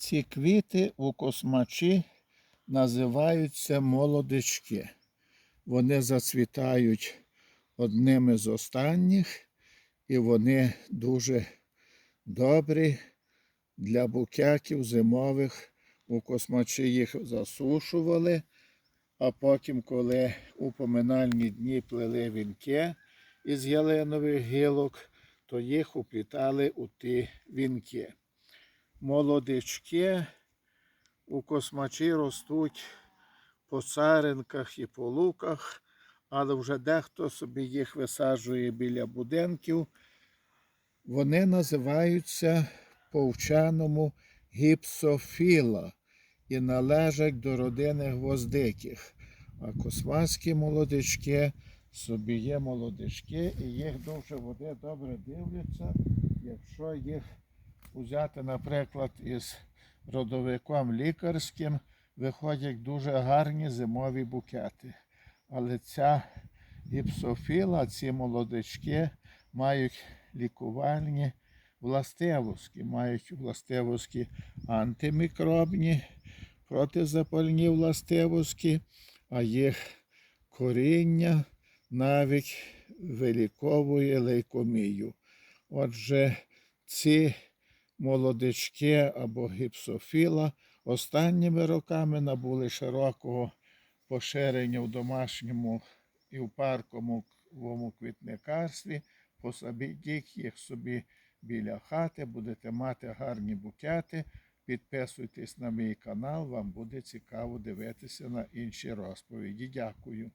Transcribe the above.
Ці квіти у космачі називаються молодички. Вони зацвітають одними з останніх, і вони дуже добрі для букетів зимових. У космачі їх засушували, а потім, коли у поминальні дні плели вінки із ялинових гілок, то їх уплітали у ті вінки. Молодички у космачі ростуть по царинках і по луках, але вже дехто собі їх висаджує біля будинків. Вони називаються по вченому гіпсофіла і належать до родини гвоздиких. А космацькі молодички собі є молодички, і їх дуже вони добре дивляться, якщо їх взяти, наприклад, із родовиком лікарським, виходять дуже гарні зимові букети. Але ця гіпсофіла, ці молодички мають лікувальні властивості, мають властивості антимікробні, протизапальні властивості, а їх коріння навіть виліковує лейкомію. Отже, ці молодички або гіпсофіла останніми роками набули широкого поширення в домашньому і в парковому квітникарстві. Посадіть їх собі біля хати, будете мати гарні букети. Підписуйтесь на мій канал, вам буде цікаво дивитися на інші розповіді. Дякую.